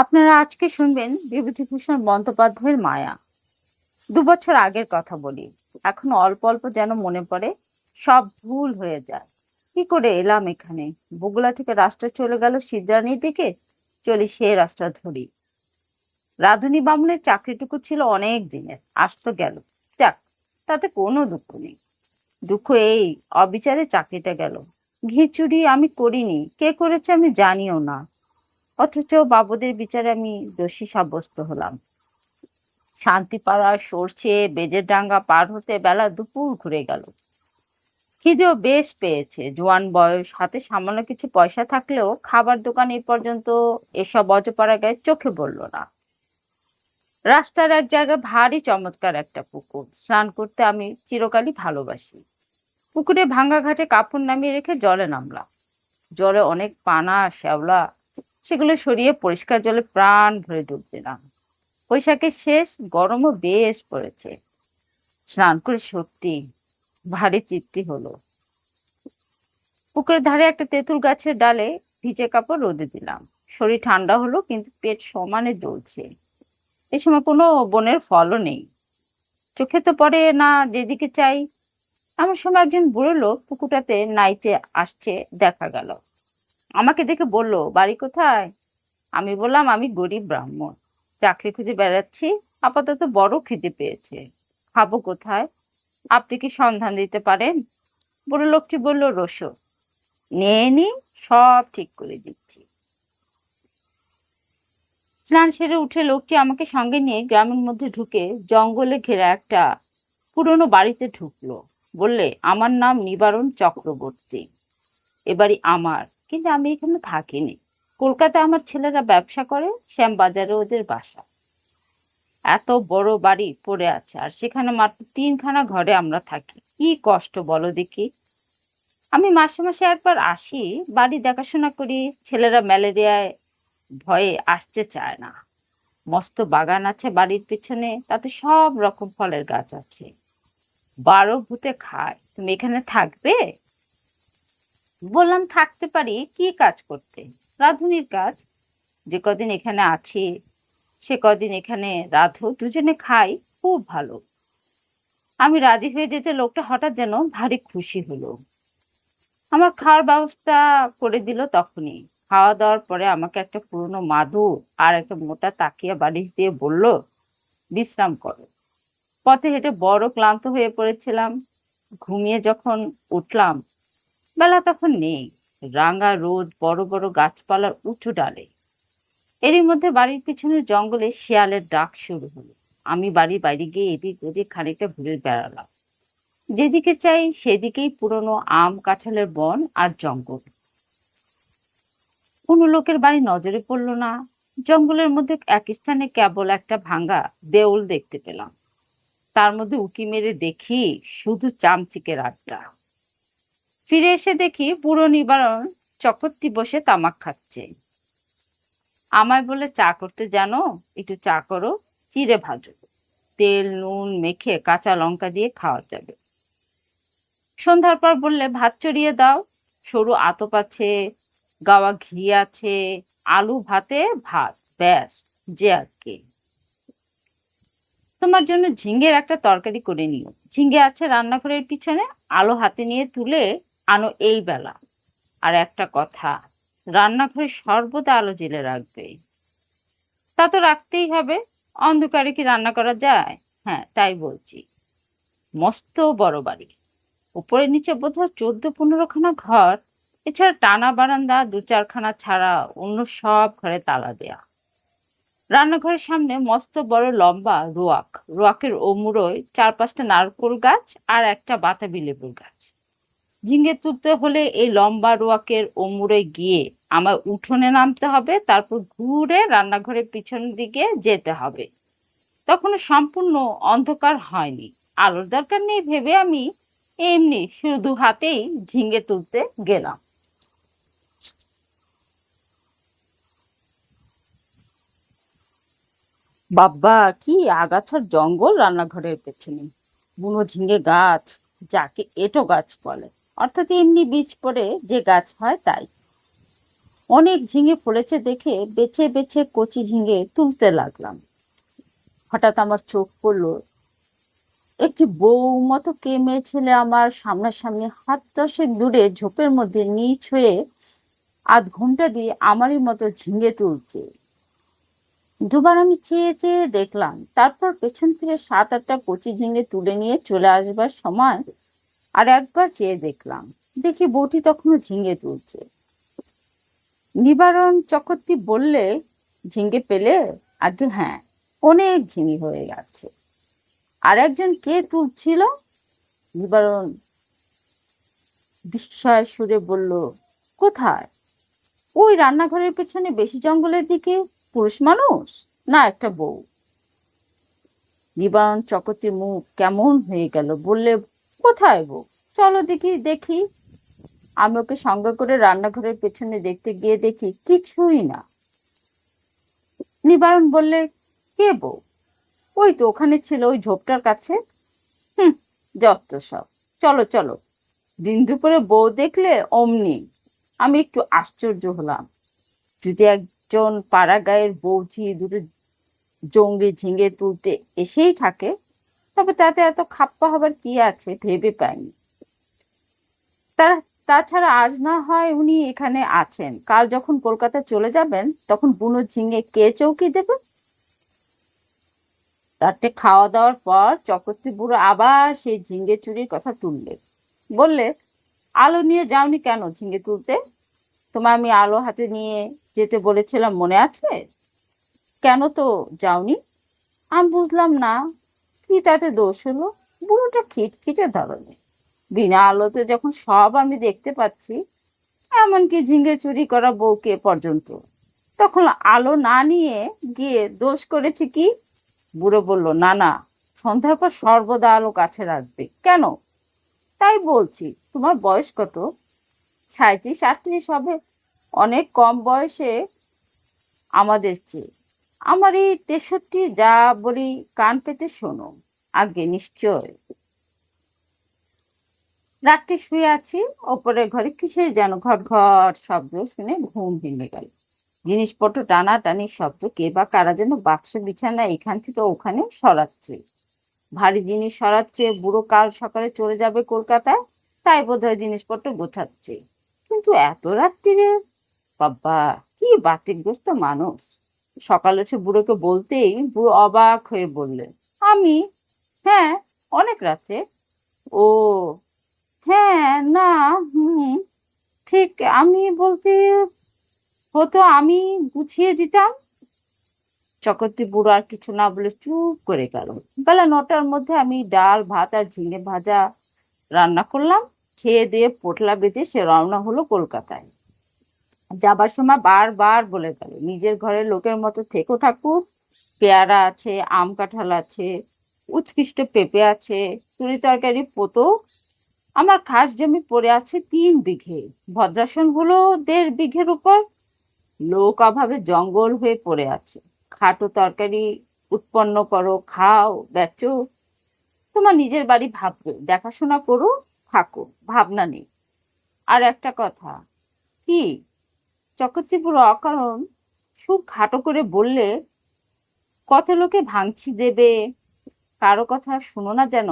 আপনারা আজকে শুনবেন বিভূতিভূষণ বন্দ্যোপাধ্যায়ের মায়া। দু বছর আগের কথা বলি। এখন অল্প অল্প যেন মনে পড়ে, সব ভুল হয়ে যায়। কি করে এলাম এখানে? বগুলা থেকে রাস্তা চলে গেল সিদ্রানির দিকে, চলি সে রাস্তা ধরি। রাধুনী বামুনের চাকরিটুকু ছিল অনেক দিনের আসতো গেল। যাক, তাতে কোনো দুঃখ নেই। দুঃখ এই, অবিচারে চাকরিটা গেল। ঘিচুড়ি আমি করিনি, কে করেছে আমি জানিও না। অথচ বাবুদের বিচারে আমি দোষী সাব্যস্ত হলাম। শান্তিপাড়া সরষে বেজের ডাঙ্গা পার হতে বেলা দুপুর ঘুরে গেল। খিদেও বেশ পেয়েছে, জোয়ান বয়স, হাতে সামান্য কিছু পয়সা থাকলেও খাবার দোকান এই পর্যন্ত এসব অজপাড়া গায়ে চোখে পড়ল না। রাস্তার এক জায়গায় ভারী চমৎকার একটা পুকুর, স্নান করতে আমি চিরকালই ভালোবাসি। পুকুরে ভাঙ্গা ঘাটে কাপড় নামিয়ে রেখে জলে নামলাম। জলে অনেক পানা, শ্যাওলা সেগুলো সরিয়ে পরিষ্কার জলে প্রাণ ভরে ডুব দিলাম বৈশাখের শেষ, গরমও বেশ পড়েছে। স্নান করে সত্যি ভারী তৃপ্তি হলো। পুকুরের ধারে একটা তেঁতুল গাছের ডালে ভিজে কাপড় রোদে দিলাম। শরীর ঠান্ডা হলো, কিন্তু পেট সমানে জ্বলছে এ সময় কোনো বনের ফলও নেই। চোখে তো পড়ে না যেদিকে চাই। এমন সময় একজন বুড়ো লোক পুকুরটাতে নাইতে আসছে, দেখা গেল। আমাকে দেখে বলল, বাড়ি কোথায়? আমি বললাম, আমি গরিব ব্রাহ্মণ। চাকরি খুঁজে বেড়াচ্ছি, আপাতত বড় খিদে পেয়েছে। খাব কোথায়? আপনি কি সন্ধান দিতে পারেন? বুড়ো লোকটি বলল, রসো। নিয়ে নি, সব ঠিক করে দিচ্ছি। স্নান সেরে উঠে লোকটি আমাকে সঙ্গে নিয়ে গ্রামের মধ্যে ঢুকে জঙ্গলে ঘেরা একটা পুরনো বাড়িতে ঢুকলো। বললে, আমার নাম নিবারণ চক্রবর্তী। এবারই আমার। কিন্তু আমি এখানে থাকিনি। কলকাতায় আমার ছেলেরা ব্যবসা করে, শ্যামবাজারে ওদের বাসা। এত বড় বাড়ি পড়ে আছে, আর সেখানে মাত্র তিনখানা ঘরে আমরা থাকি। কি কষ্ট বলো দেখি। আমি মাসে মাসে একবার আসি, বাড়ি দেখাশোনা করি, ছেলেরা ম্যালেরিয়ায় ভয়ে আসতে চায় না। মস্ত বাগান আছে বাড়ির পিছনে, তাতে সব রকম ফলের গাছ আছে। বারো ভূতে খায়। তুমি এখানে থাকবে? বললাম, থাকতে পারি, কি কাজ করতে? রাঁধুনির কাজ। যে কদিন এখানে আছি, সে কদিন এখানে রাধু, দুজনে খাই, খুব ভালো। আমি রাজি হয়ে যেতে লোকটা হঠাৎ যেন ভারী খুশি হলো। আমার খাওয়ার ব্যবস্থা করে দিল তখনই। খাওয়া দাওয়ার পরে আমাকে একটা পুরনো মাদুর আর একটা মোটা তাকিয়া বালিশ দিয়ে বলল, বিশ্রাম করো। পথে হেঁটে বড় ক্লান্ত হয়ে পড়েছিলাম। ঘুমিয়ে যখন উঠলাম বেলা তখন নেই। রাঙা রোদ, বড় বড় গাছপালার উঁচু ডালে। এরই মধ্যে বাড়ির পিছনের জঙ্গলে শিয়ালের ডাক শুরু হলো। আমি বাড়ির বাইরে গিয়ে এদিক ওদিক খানিকটা ঘুরে বেড়ালাম। যেদিকে চাই সেদিকেই পুরনো আম, কাঁঠালের বন আর জঙ্গল। কোনো লোকের বাড়ি নজরে পড়ল না। জঙ্গলের মধ্যে এক স্থানে কেবল একটা ভাঙ্গা দেউল দেখতে পেলাম। তার মধ্যে উকি মেরে দেখি শুধু চামচিকের আড্ডা। ফিরে এসে দেখি পুরো নিবারণ চকরটি বসে তামাক খাচ্ছে। আমায় বলে, চা করতে জানো? একটু চা করো, চিড়ে ভাজো। তেল, নুন মেখে কাঁচা লঙ্কা দিয়ে খাওয়া যাবে। সন্ধ্যার পর বললে, ভাত চড়িয়ে দাও। সরু আতপ আছে, গাওয়া ঘি আছে, আলু ভাতে ভাত, ব্যাস, যে আর কি। তোমার জন্য ঝিঙ্গের একটা তরকারি করে নিও। ঝিঙ্গে আছে রান্নাঘরের পিছনে, আলো হাতে নিয়ে তুলে আনো এই বেলা। আর একটা কথা, রান্নাঘরে সর্বদা আলো জেলে রাখবে। তা তো রাখতেই হবে, অন্ধকারে কি রান্না করা যায়? হ্যাঁ তাই বলছি। মস্ত বড় বাড়ি। উপরে নিচে বোধহয় চোদ্দ পনেরোখানা ঘর, এছাড়া টানা বারান্দা দু চারখানা ছাড়া অন্য সব ঘরে তালা দেয়া। রান্নাঘরের সামনে মস্ত বড় লম্বা রোয়াক। রোয়াকের ওমুড়োয় চার পাঁচটা নারকোল গাছ আর একটা বাতাবি লেবুর গাছ। ঝিঙ্গে তুলতে হলে এই লম্বা রোয়াকের ওমুড়ে গিয়ে আমার উঠোনে নামতে হবে, তারপর ঘুরে রান্নাঘরের পিছন দিকে যেতে হবে। তখনও সম্পূর্ণ অন্ধকার হয়নি। আলোর দরকার নেই ভেবে আমি এমনি শুধু হাতেই ঝিঙ্গে তুলতে গেলাম। বাব্বা কি আগাছার জঙ্গল রান্নাঘরের পেছনে। বুনো ঝিঙে গাছ, যাকে এটো গাছ বলে। অর্থাৎ এমনি বীজ পড়ে যে গাছ হয় তাই। অনেক ঝিঙে ফলেছে দেখে বেছে বেছে কচি ঝিঙে তুলতে লাগলাম। হঠাৎ আমার চোখ পড়ল, একটি বউ মতো কে মেয়ে ছেলে আমার সামনাসামনি হাত দশেক দূরে ঝোপের মধ্যে নিচ হয়ে আধ ঘণ্টা দিয়ে আমারই মতো ঝিঙে তুলছে। দুবার আমি চেয়ে চেয়ে দেখলাম, তারপর পেছন ফিরে সাত আটটা কচি ঝিঙে তুলে নিয়ে চলে আসবার সময় আর একবার চেয়ে দেখলাম, দেখি বউটি তখনও ঝিঙে তুলছে। নিবারণ চক্রবর্তী বললে, ঝিঙে পেলে? আগে হ্যাঁ অনেক ঝিঙে হয়ে গেছে। আর একজন কে তুলছিল? নিবারণ বিস্ময় সুরে বলল, কোথায়? ওই রান্নাঘরের পেছনে বেশি জঙ্গলের দিকে? পুরুষ মানুষ? না, একটা বউ। নিবারণ চকতির মুখ কেমন হয়ে গেল বললে কোথায় বউ চলো দেখি দেখি। আমি ওকে সঙ্গে করে রান্নাঘরের পেছনে দেখতে গিয়ে দেখি কিছুই না। নিবারণ বললে, কে বউ? ওই তো ওখানে ছিল ওই ঝোপটার কাছে। হুম, যত সব। চলো চলো। দিন দুপুরে বউ দেখলে অমনি আমি একটু আশ্চর্য হলাম। যদি একজন পাড়া গায়ের বৌঝি দুটো জঙ্গলি ঝিঙে তুলতে এসেই থাকে তবে তাতে এত খাপ্পা হবার কি আছে? ভেবে পাইনি। তারা, তাছাড়া আজ না হয় উনি এখানে আছেন। কাল যখন কলকাতা চলে যাবেন, তখন বুনো ঝিঙে কে চৌকি দেবে? রাতে খাওয়া দাওয়ার পর চকর্তি বুড়ো আবার সেই ঝিঙ্গে চুরির কথা তুললে। বললে, আলো নিয়ে যাওনি কেন ঝিঙ্গে তুলতে? তোমায় আমি আলো হাতে নিয়ে যেতে বলেছিলাম, মনে আছে? কেন তো যাওনি? আমি বুঝলাম না। কি তাতে দোষ হলো? বুড়োটা খিটখিটে ধরনের বিনা আলোতে যখন সব আমি দেখতে পাচ্ছি, এমনকি ঝিঙ্গে চুরি করা বউকে পর্যন্ত, তখন আলো না নিয়ে গিয়ে দোষ করেছি কি? বুড়ো বলল, না না, সন্ধ্যার পর সর্বদা আলো কাছে রাখবে। কেন? তাই বলছি, তোমার বয়স কত? সাঁত্রিশ আটত্রিশ হবে। অনেক কম বয়সে আমাদের চেয়ে। আমার এই তেষট্টি যা বলি কান পেতে শোনো আগে নিশ্চয়। রাত্রে শুয়ে আছি, ওপরের ঘরে কিসের যেন ঘট ঘট শব্দ শুনে ঘুম ভেঙে গেল। জিনিসপত্র টানা টানি শব্দ, কে বা কারা যেন বাক্স বিছানা এখান থেকে ওখানে সরাচ্ছে। ভারী জিনিস সরাচ্ছে, বুড়ো কাল সকালে চলে যাবে কলকাতায়, তাই বোধ হয় জিনিসপত্র গোছাচ্ছে। কিন্তু এত রাত্রিরে? বাবা, কি বাতিগ্রস্ত মানুষ। সকালে উঠে বুড়োকে বলতেই বুড়ো অবাক হয়ে বললে, আমি? হ্যাঁ অনেক রাতে? ও হ্যাঁ না, হুম, ঠিক, আমি বলতে হতো আমি গুছিয়ে দিতাম। চকরতি বুড়ো আর কিছু না বলে চুপ করে গেল। বেলা নটার মধ্যে আমি ডাল, ভাত আর ঝিঙে ভাজা রান্না করলাম। খেয়ে দিয়ে পোটলা বেঁধে সে রওনা হলো কলকাতায়। যাবার সময় বারবার বলে গেল নিজের ঘরের লোকের মতো থেকো ঠাকুর, পেয়ারা আছে, আম কাঁঠাল আছে, উৎকৃষ্ট পেঁপে আছে, তুরি তরকারি পোতো। আমার খাস জমি পড়ে আছে তিন বিঘে। ভদ্রাসন হলো দেড় বিঘের উপর। লোক অভাবে জঙ্গল হয়ে পড়ে আছে। খাটো তরকারি, উৎপন্ন করো, খাও, বেচো। তোমার নিজের বাড়ি ভাববে। দেখাশোনা করো, থাকো। ভাবনা নেই। আর একটা কথা, কি? চকরচিপুর অকারণ সুর খাটো করে বললে, কত লোকে ভাঙছি দেবে? কারও কথা শুনো না যেন।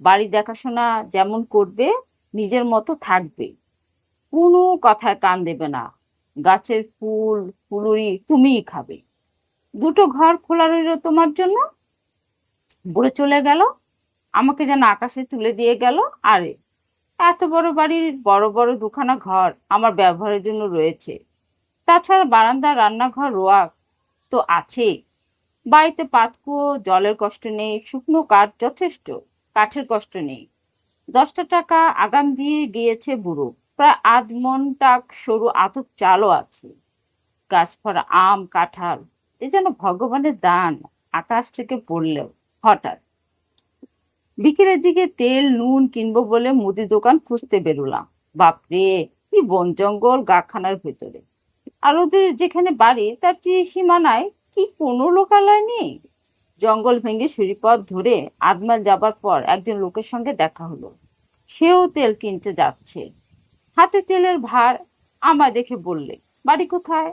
বাড়ি দেখাশোনা যেমন করবে, নিজের মতো থাকবে। কোনো কথায় কান দেবে না। গাছের ফুল, ফুলুরি তুমিই খাবে। দুটো ঘর খোলা রইল তোমার জন্য? বলে চলে গেল। আমাকে যেন আকাশে তুলে দিয়ে গেল। আরে এত বড় বাড়ির বড় বড় দুখানা ঘর আমার ব্যবহারের জন্য রয়েছে। তাছাড়া বারান্দা, রান্নাঘর রোয়া তো আছেই বাড়িতে পাতকুয়ো, জলের কষ্ট নেই, শুকনো কাঠ যথেষ্ট, কাঠের কষ্ট নেই। দশটা টাকা আগাম দিয়ে গিয়েছে বুড়ো। প্রায় আধ মন টাক সরু আতপ চালও আছে। গাছ ভরা আম, কাঁঠাল, এ যেন ভগবানের দান, আকাশ থেকে পড়লেও, হঠাৎ। বিকেলের দিকে তেল, নুন কিনবো বলে মুদি দোকান খুঁজতে বেরোলাম। বাপরে, কি বন জঙ্গল গাখানার ভেতরে। আর ওদের যেখানে বাড়ি, তার সীমানায় কি কোনো লোকালয় নেই? জঙ্গল ভেঙে সিঁড়িপথ ধরে আদমাল যাবার পর একজন লোকের সঙ্গে দেখা হলো। সেও তেল কিনতে যাচ্ছে। হাতে তেলের ভার আমায় দেখে বললে, বাড়ি কোথায়?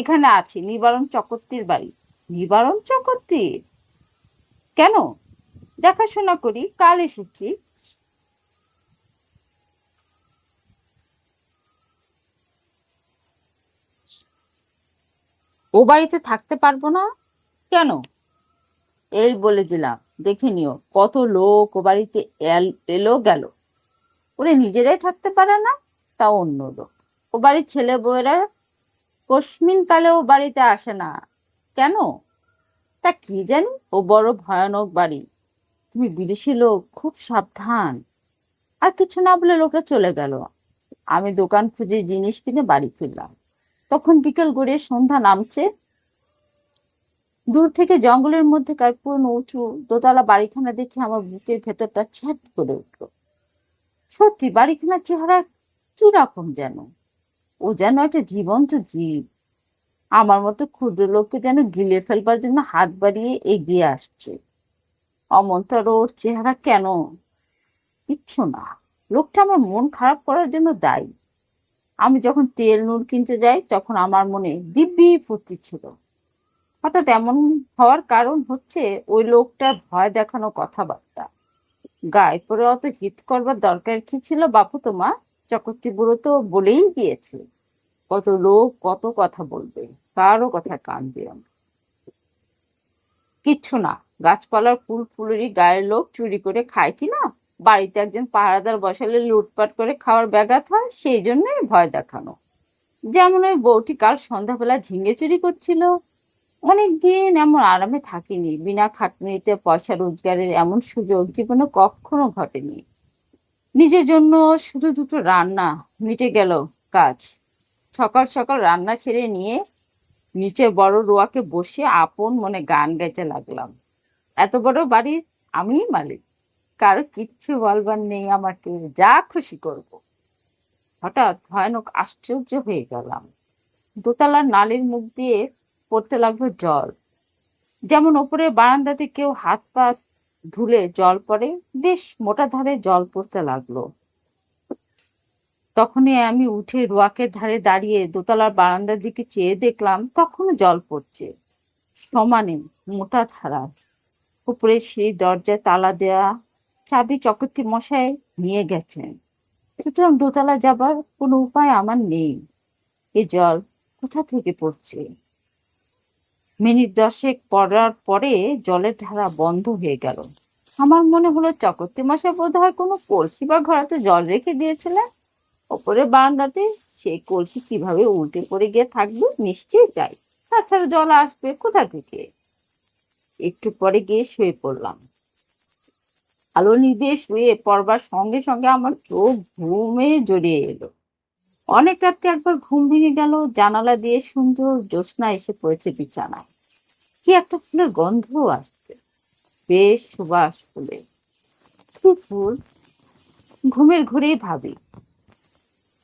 এখানে আছি, নিবারণ চক্রবর্তীর বাড়ি। নিবারণ চক্রবর্তীর কেন? দেখাশোনা করি, কাল এসেছি। ও বাড়িতে থাকতে পারব না? কেন? এই বলে দিলাম। দেখে নিও, কত লোক ও বাড়িতে এল- গেল। ওরে নিজেরাই থাকতে পারে না? তা অন্য লোক। ও বাড়ির ছেলে বউয়েরা কস্মিন কালে ও বাড়িতে আসে না। কেন? তা কি জানি? ও বড় ভয়ানক বাড়ি। তুমি বিদেশি লোক, খুব সাবধান। আর কিছু না বলে লোকটা চলে গেল। আমি দোকান খুঁজে জিনিস কিনে বাড়ি ফিরলাম। তখন বিকেল গড়িয়ে সন্ধ্যা নামছে। দূর থেকে জঙ্গলের মধ্যেকার পুরনো উঁচু দোতলা বাড়িখানা দেখে আমার বুকের ভেতরটা ছ্যাট করে উঠল। সত্যি, বাড়িখানার চেহারা কি রকম যেন? ও যেন একটা জীবন্ত জীব। আমার মতো ক্ষুদ্র লোককে যেন গিলে ফেলবার জন্য হাত বাড়িয়ে এগিয়ে আসছে। অমন্তর ওর চেহারা কেন? কিচ্ছু না। লোকটা আমার মন খারাপ করার জন্য দায়ী। আমি যখন তেল নুন কিনতে যাই, তখন আমার মনে দিব্যি ফুর্তি ছিল। হঠাৎ এমন হওয়ার কারণ হচ্ছে, ওই লোকটার ভয় দেখানো কথাবার্তা। গায়ে পরে অত হিট করবার দরকার কি ছিল বাপু তোমার? চক্রবর্তী বুড়ো তো বলেই গিয়েছে। কত লোক কত কথা বলবে, কারও কথা কান দিও না। কিচ্ছু না। গাছপালার ফুল ফুলেরই গায়ের লোক চুরি করে খায় কি না? বাড়িতে একজন পাহারাদার বসালে লুটপাট করে খাওয়ার ব্যাঘাত হয়, সেই জন্যই ভয় দেখানো। যেমন ওই বউটি কাল সন্ধ্যাবেলা ঝিঙে চুরি করছিল। অনেক দিন এমন আরামে থাকিনি, বিনা খাটনিতে পয়সা রোজগারের এমন সুযোগ জীবনে কখনো ঘটেনি। নিজের জন্য শুধু দুটো রান্না, মিটে গেল কাজ। সকাল সকাল রান্না ছেড়ে নিয়ে নিচে বড় রোয়াকে বসে আপন মনে গান গাইতে লাগলাম। এত বড় বাড়ির আমিই মালিক, কারও কিচ্ছু বলবার নেই আমাকে, যা খুশি করব। হঠাৎ ভয়ানক আশ্চর্য হয়ে গেলাম। দোতলার নালির মুখ দিয়ে পড়তে লাগল জল। যেমন ওপরে বারান্দাতে কেউ হাত পা ধুলে জল পড়ে, বেশ মোটা ধারে জল পড়তে লাগল। তখনই আমি উঠে রোয়াকের ধারে দাঁড়িয়ে দোতলার বারান্দার দিকে চেয়ে দেখলাম তখনও জল পড়ছে। সমানে মোটা ধারা উপরে সেই দরজায় তালা দেয়া চাবি চকর্তি মশাই নিয়ে গেছেন। সুতরাং দোতলা যাবার কোনো উপায় আমার নেই। এ জল কোথা থেকে পড়ছে? মিনিট দশেক পড়ার পরে জলের ধারা বন্ধ হয়ে গেল। আমার মনে হলো চকর্তি মশাই বোধ হয় কোনো কলসি বা ঘরাতে জল রেখে দিয়েছিলেন। ওপরে বারান্দাতে সেই কলসি কীভাবে উল্টে পড়ে গিয়ে থাকবে নিশ্চয়ই তাই। তাছাড়া জল আসবে কোথা থেকে? একটু পরে গিয়ে শুয়ে পড়লাম। আলো নিভে শুয়ে পড়বার সঙ্গে সঙ্গে আমার চোখ ঘুমে জড়িয়ে এলো। অনেক রাত্রে একবার ঘুম ভেঙে গেল, জানালা দিয়ে সুন্দর জ্যোৎস্না এসে পড়েছে বিছানায়। কি একটা ফুলের গন্ধও আসছে। বেশ সুবাস ফুলে। কি ফুল? ঘুমের ঘুরেই ভাবি।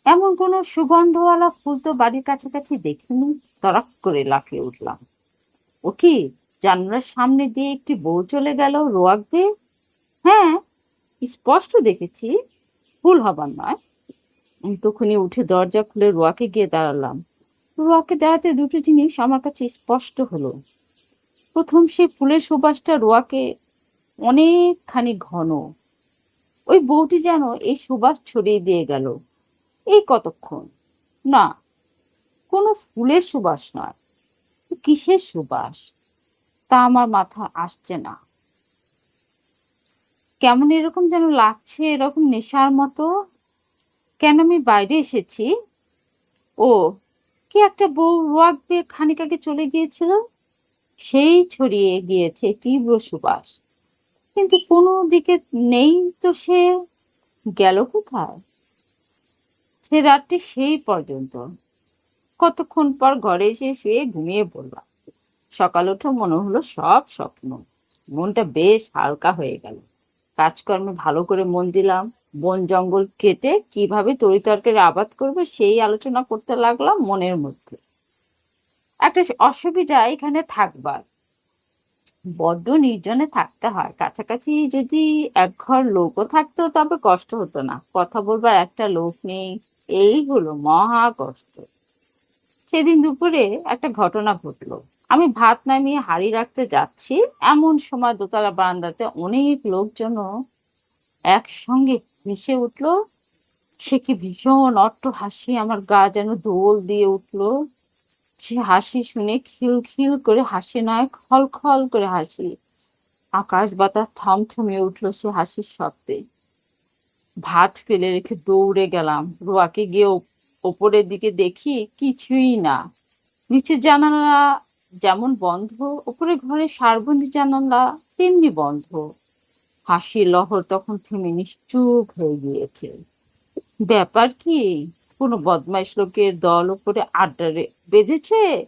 এমন কোনো সুগন্ধওয়ালা ফুল তো বাড়ির কাছাকাছি দেখিনি। তরাক করে লাফিয়ে উঠলাম। ও কি, জানলার সামনে দিয়ে একটি বউ চলে গেল রোয়াক দিয়ে? হ্যাঁ স্পষ্ট দেখেছি, ভুল হবার নয়। তখনই উঠে দরজা খুলে রোয়াকে গিয়ে দাঁড়ালাম। রোয়াকে দাঁড়াতে দুটো জিনিস আমার কাছে স্পষ্ট হলো। প্রথম সেই ফুলের সুবাসটা রোয়াকে অনেকখানি ঘন। ওই বউটি যেন এই সুবাস ছড়িয়ে দিয়ে গেল। এই কতক্ষণ? না, কোনো ফুলের সুবাস নয়। কিসের সুবাস? তা আমার মাথা আসছে না। কেমন এরকম যেন লাগছে, এরকম নেশার মতো? কেন আমি বাইরে এসেছি? ও, কি একটা বউ রাখবে খানিক আগে চলে গিয়েছিল? সেই ছড়িয়ে গিয়েছে তীব্র সুবাস। কিন্তু কোনো দিকে নেই তো সে? গেল কোথায়? সে রাত্রি সেই পর্যন্ত। কতক্ষণ পর ঘরে এসে শুয়ে ঘুমিয়ে পড়লাম সকাল উঠে মনে হলো সব স্বপ্ন। মনটা বেশ হালকা হয়ে গেল। কাজকর্মে ভালো করে মন দিলাম। বন জঙ্গল কেটে কীভাবে তরিতরকারি আবাদ করবে সেই আলোচনা করতে লাগলাম মনের মধ্যে। একটা অসুবিধা এখানে থাকবার। বড্ড নির্জনে থাকতে হয়। কাছাকাছি যদি এক ঘর লোকও থাকতো তবে কষ্ট হতো না। কথা বলবার একটা লোক নেই। এই হলো মহা কষ্ট। সেদিন দুপুরে একটা ঘটনা ঘটলো। আমি ভাত নামিয়ে হাঁড়ি রাখতে যাচ্ছি, এমন সময় দোতলা বারান্দাতে অনেক লোকজন একসঙ্গে ভেসে উঠল। সে কি ভীষণ অট্ট হাসি, আমার গা যেন দোল দিয়ে উঠল। সে হাসি শুনে খিল খিল করে হাসি নয়, খল খল করে হাসি। আকাশ বাতাস থমথমিয়ে উঠল সে হাসির শব্দে। ভাত ফেলে রেখে দৌড়ে গেলাম। রোয়াকে গিয়ে ওপ- ওপরের দিকে দেখি কিছুই না। নিচের জানালা যেমন বন্ধ ওপরে ঘরে সারবন্দি জানালা তেমনি বন্ধ। হাসির লহর তখন থেমে নিশ্চুপ হয়ে গিয়েছে। ব্যাপার কি? কোনো বদমাইশ লোকের দল ওপরে আড্ডা বেঁধেছে?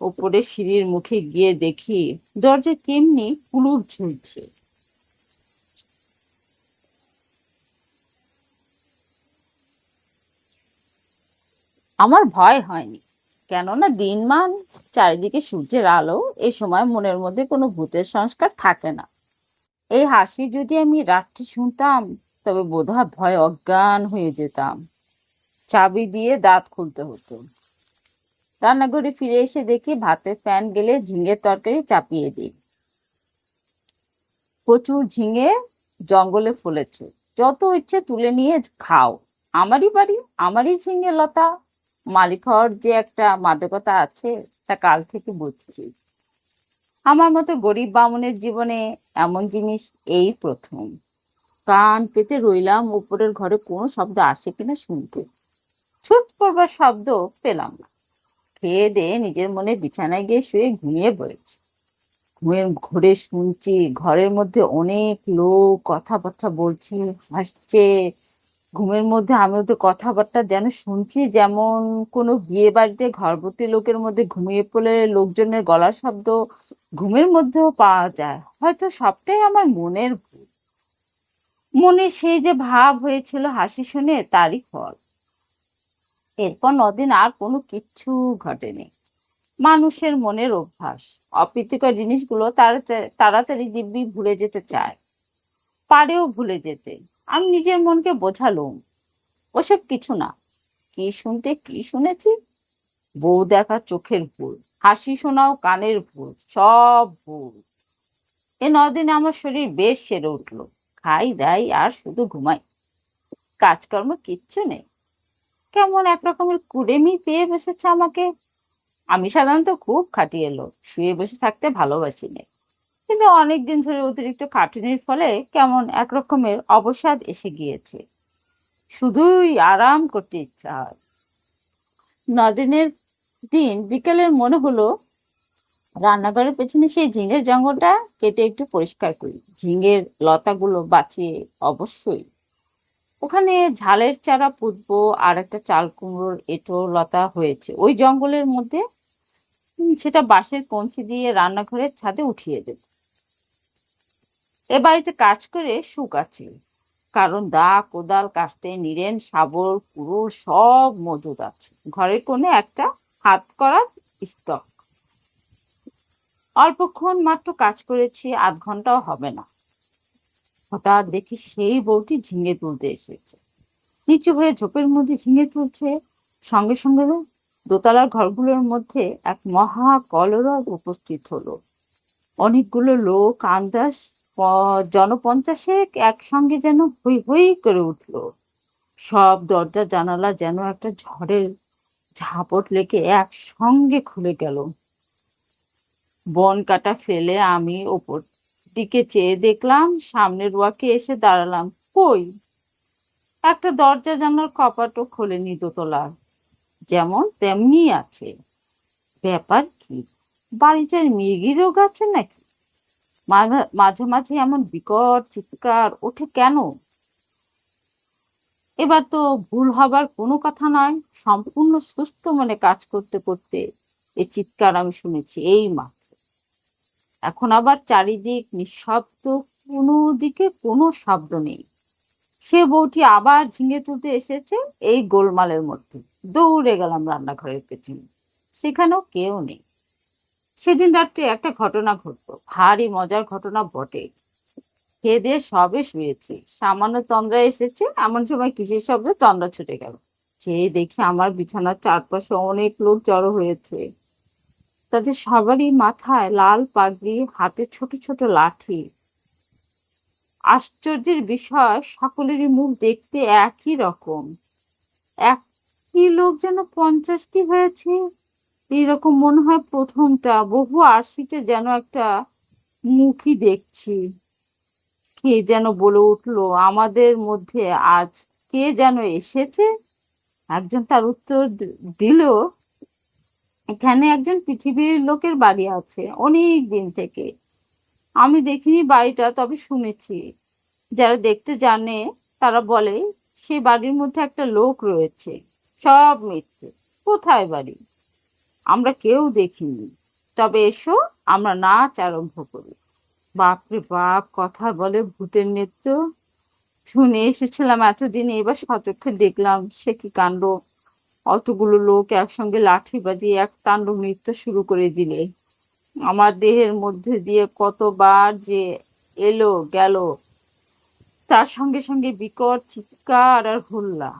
ওপরে সিঁড়ির মুখে গিয়ে দেখি, দরজা তেমনি কুলুপ ঝুলছে। আমার ভয় হয়নি। কেননা দিনমান চারিদিকে সূর্যের আলো এই সময় মনের মধ্যে কোনো ভূতের সংস্কার থাকে না। এই হাসি যদি আমি রাত্রি শুনতাম, তবে বোধহয় ভয় অজ্ঞান হয়ে যেতাম। চাবি দিয়ে দাঁত খুলতে হতো। রান্নাঘরে ফিরে এসে দেখি ভাতের প্যান গেলে ঝিঙের তরকারি চাপিয়ে দিই। প্রচুর ঝিঙে জঙ্গলে ফলেছে। যত ইচ্ছে তুলে নিয়ে খাও। আমারই বাড়ি, আমারই ঝিঙে লতা। মালিক হওয়ার যে একটা মাদকতা আছে, তা কাল থেকে বুঝছি। আমার মতো গরিব বামুনের জীবনে এমন জিনিস এই প্রথম। কান পেতে রইলাম, উপরের ঘরে কোনো শব্দ আসে কিনা শুনতে। ছুট পড়বার শব্দ পেলাম না। খেয়ে দিয়ে নিজের মনে বিছানায় গিয়ে শুয়ে ঘুমিয়ে পড়েছি। ঘুমের ঘরে শুনছি, ঘরের মধ্যে অনেক লোক কথাবার্তা বলছে, হাসছে। ঘুমের মধ্যে আমি ওদের কথাবার্তা যেন শুনছি, যেমন কোনো বিয়ে বাড়িতে ঘরবর্তী লোকের মধ্যে ঘুমিয়ে পড়লে লোকজনের গলার শব্দ ঘুমের মধ্যেও পাওয়া যায়। হয়তো সবটাই আমার মনের ভুল। মনে সেই যে ভাব হয়েছিল হাসি শুনে তারই ফল। এরপর নদিন আর কোনো কিচ্ছু ঘটেনি। মানুষের মনের অভ্যাস, অপ্রীতিকর জিনিসগুলো তাড়াতাড়ি দিব্যি ভুলে যেতে চায়। পারেও ভুলে যেতে। আমি নিজের মনকে বোঝালুম। ওসব কিছু না। কি শুনতে কি শুনেছি? বউ দেখা চোখের ভুল, হাসি শোনাও কানের ভুল, সব ভুল। এ নদিনে আমার শরীর বেশ সেরে উঠল। খাই দাই আর শুধু ঘুমাই। কাজকর্ম কিচ্ছু নেই। কেমন এক রকমের কুড়েমি পেয়ে বসেছে আমাকে। আমি সাধারণত খুব খাটিয়ে এলো শুয়ে বসে থাকতে ভালোবাসি না। কিন্তু অনেকদিন ধরে অতিরিক্ত খাটুনির ফলে কেমন এক রকমের অবসাদ এসে গিয়েছে। শুধুই আরাম করতে ইচ্ছা হয়। নদিনের দিন বিকেলের মনে হলো, রান্নাঘরের পেছনে সেই ঝিঙের জঙ্গলটা কেটে একটু পরিষ্কার করি। ঝিঙের লতাগুলো বাঁচিয়ে অবশ্যই। ওখানে ঝালের চারা পুঁতবো, আর একটা চাল কুমড়োর এঁটো লতা হয়েছে। ওই জঙ্গলের মধ্যে সেটা বাঁশের কঞ্চি দিয়ে রান্নাঘরের ছাদে উঠিয়ে দেব। এ বাড়িতে কাজ করে সুখ আছে। কারণ দা, কোদাল কাস্তে নিরেন শাবল কুড়ুল সব মজুদ আছে। ঘরের কোণে একটা হাত করা স্টক অল্পক্ষণ মাত্র কাজ করেছি, আধ ঘন্টাও হবে না। হঠাৎ দেখি সেই বউটি ঝিঙে তুলতে এসেছে। নিচু হয়ে ঝোপের মধ্যে ঝিঙে তুলছে। সঙ্গে সঙ্গে দোতলার ঘরগুলোর মধ্যে এক মহা কলরব উপস্থিত হলো। অনেকগুলো লোক, আন্দাজ জনপঞ্চাশেক একসঙ্গে যেন হই হই করে উঠল। সব দরজা জানালা যেন একটা ঝড়ের ঝাপট লেগে একসঙ্গে খুলে গেল। বন কাটা ফেলে আমি ওপর দিকে চেয়ে দেখলাম, সামনের ওয়াকে এসে দাঁড়ালাম। কই? একটা দরজা জানার কপাটও খোলেনি দোতলার যেমন তেমনি আছে। ব্যাপার কি? বাড়িটার মির্গি রোগ আছে নাকি? মাঝে- মাঝে এমন বিকট চিৎকার ওঠে কেন? এবার তো ভুল হবার কোনো কথা নয়, সম্পূর্ণ সুস্থ মনে কাজ করতে করতে এ চিৎকার আমি শুনেছি এই মাত্র এখন আবার চারিদিক নিঃশব্দ, কোনো দিকে কোনো শব্দ নেই। সে বউটি আবার ঝিঙে তুলতে এসেছে এই গোলমালের মধ্যে। দৌড়ে গেলাম রান্নাঘরের পেছনে। সেখানেও কেউ নেই। সেদিন রাত্রে একটা ঘটনা ঘটলো। ভারী মজার ঘটনা বটে। খেয়ে সবে শুয়েছি। সামান্য তন্দ্রা এসেছে, এমন সময় কিসের শব্দে তন্দ্রা ছুটে গেল। চেয়ে দেখি আমার বিছানার চারপাশে অনেক লোক জড়ো হয়েছে। তাদের সবারই মাথায় লাল পাগড়ি, হাতে ছোট ছোট লাঠি। আশ্চর্যের বিষয়, সকলেরই মুখ দেখতে একই রকম। একই লোক যেন পঞ্চাশটি হয়েছে। এরকম মনে হয় প্রথমটা। বহু আশিতে যেন একটা মুখই দেখছি। কে যেন বলে উঠল, আমাদের মধ্যে আজ কে যেন এসেছে? একজন তার উত্তর দিল, এখানে একজন পৃথিবীর লোকের বাড়ি আছে, অনেক দিন থেকে। আমি দেখিনি বাড়িটা, তবে শুনেছি। যারা দেখতে জানে, তারা বলে সেই বাড়ির মধ্যে একটা লোক রয়েছে, সব মিথ্যে। কোথায় বাড়ি? আমরা কেউ দেখিনি। তবে এসো, আমরা নাচ আরম্ভ করি। বাপরে বাপ, কথা বলে ভূতের নৃত্য শুনে এসেছিলাম এতদিন, এবার সচক্ষে দেখলাম সে কি কাণ্ড। অতগুলো লোক একসঙ্গে লাঠি বাজিয়ে এক তাণ্ডব নৃত্য শুরু করে দিলে। আমার দেহের মধ্যে দিয়ে কতবার যে এলো, গেল। তার সঙ্গে সঙ্গে বিকট চিৎকার আর হুল্লা।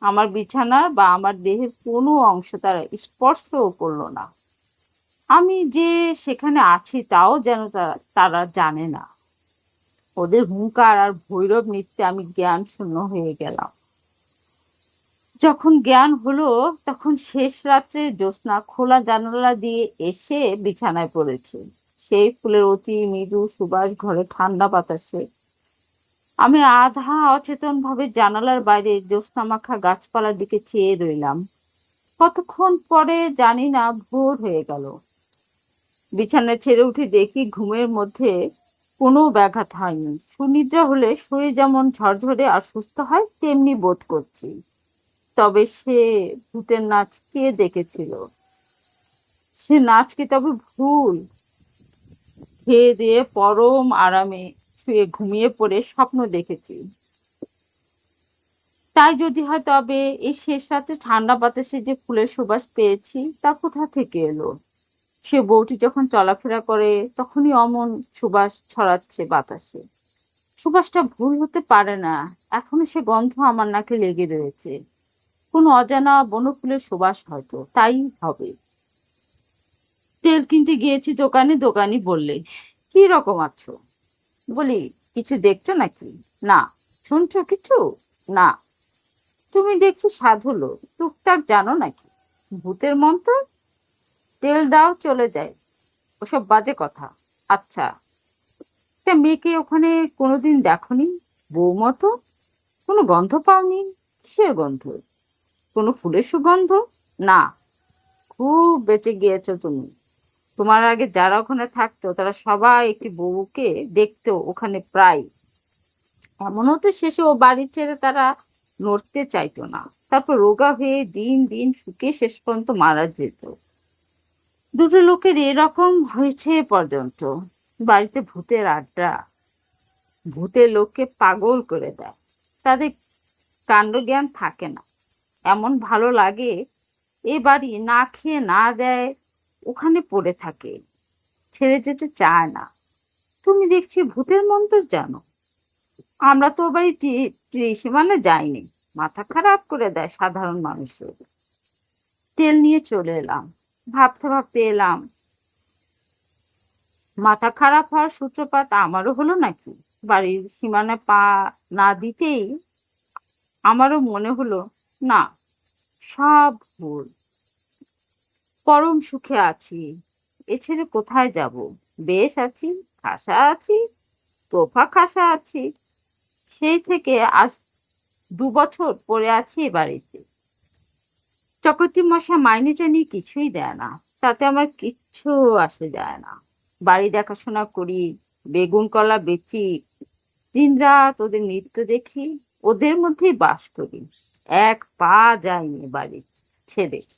আমার বিছানার বা আমার দেহের কোনো অংশ তারা স্পর্শও করল না। আমি যে সেখানে আছি তাও যেন তারা- তারা জানে না। ওদের হুঙ্কার আর ভৈরব নৃত্যে আমি জ্ঞান শূন্য হয়ে গেলাম। যখন জ্ঞান হলো, তখন শেষ রাত্রে জ্যোৎস্না খোলা জানালা দিয়ে এসে বিছানায় পড়েছে। সেই ফুলের অতি মৃদু সুবাস ঘরে ঠান্ডা বাতাসে আমি আধা অচেতন ভাবে জানালার বাইরে জ্যোৎস্না মাখা গাছপালার দিকে চেয়ে রইলাম। কতক্ষণ পরে জানি না, ভোর হয়ে গেল। বিছানায় ছেড়ে উঠে দেখি ঘুমের মধ্যে কোনো ব্যাঘাত হয়নি। সুনিদ্রা হলে শরীর যেমন ঝরঝরে আর সুস্থ হয়, তেমনি বোধ করছি। তবে সে ভূতের নাচ কে দেখেছিল? সে নাচ কি তবে ভুল? খেয়ে দিয়ে পরম আরামে শুয়ে ঘুমিয়ে পড়ে স্বপ্ন দেখেছি। তাই যদি হয় তবে এই শেষ রাতে ঠান্ডা বাতাসে যে ফুলের সুবাস পেয়েছি তা কোথা থেকে এলো? সে বউটি যখন চলাফেরা করে তখনই অমন সুবাস ছড়াচ্ছে বাতাসে। সুবাসটা ভুল হতে পারে না, এখনও সে গন্ধ আমার নাকে লেগে রয়েছে। কোনো অজানা বনফুলের সুবাস হয়তো, তাই হবে। তেল কিনতে গিয়েছি দোকানে, দোকানি বললে, কি রকম আছো? বলি, কিছু দেখছ নাকি? না। শুনছো কিছু? না। তুমি দেখছি সাধু লোক, টুকটাক জানো নাকি? ভূতের মন্ত্র? তেল দাও, চলে যায়। ওসব বাজে কথা। আচ্ছা। তা মেয়েকে ওখানে কোনোদিন দেখনি? বউ মতো কোনো গন্ধ পাওনি? কিসের গন্ধ? কোনো ফুলের সুগন্ধ? না। খুব বেঁচে গিয়েছো তুমি। তোমার আগে যারা ওখানে থাকতো, তারা সবাই একটি বউকে দেখতো ওখানে প্রায় এমনও তো শেষে ও বাড়ি ছেড়ে তারা নড়তে চাইতো না। তারপর রোগা হয়ে দিন দিন শুকিয়ে শেষ পর্যন্ত মারা যেত। দুটো লোকের এরকম হয়েছে পর্যন্ত। বাড়িতে ভূতের আড্ডা। ভূতের লোককে পাগল করে দেয়। তাদের কাণ্ডজ্ঞান থাকে না। এমন ভালো লাগে এ বাড়ি না খেয়ে না দেয় ওখানে পড়ে থাকে। ছেড়ে যেতে চায় না। তুমি দেখছি ভূতের মন্ত্র জানো। আমরা তো বাড়ি ত্রি- ত্রিসীমানে যাইনি। মাথা খারাপ করে দেয় সাধারণ মানুষের। তেল নিয়ে চলে এলাম। ভাবতে ভাবতে এলাম, মাথা খারাপ হওয়ার সূত্রপাত আমারও হলো নাকি? বাড়ির সীমানায় পা না দিতেই আমারও মনে হলো, না, সব ভুল। পরম সুখে আছি। এ ছেড়ে কোথায় যাব? বেশ আছি, খাসা আছি, তোফা খাসা আছি। সেই থেকে আজ দু বছর পরে আছি বাড়িতে। চকতি মশা মাইনে টানি কিছুই দেয় না। তাতে আমার কিচ্ছু আসে যায় না। বাড়ি দেখাশোনা করি, বেগুন কলা বেচি দিনরাত ওদের নৃত্য দেখি, ওদের মধ্যেই বাস করি। এক পা যায়নি বাড়ি ছেড়ে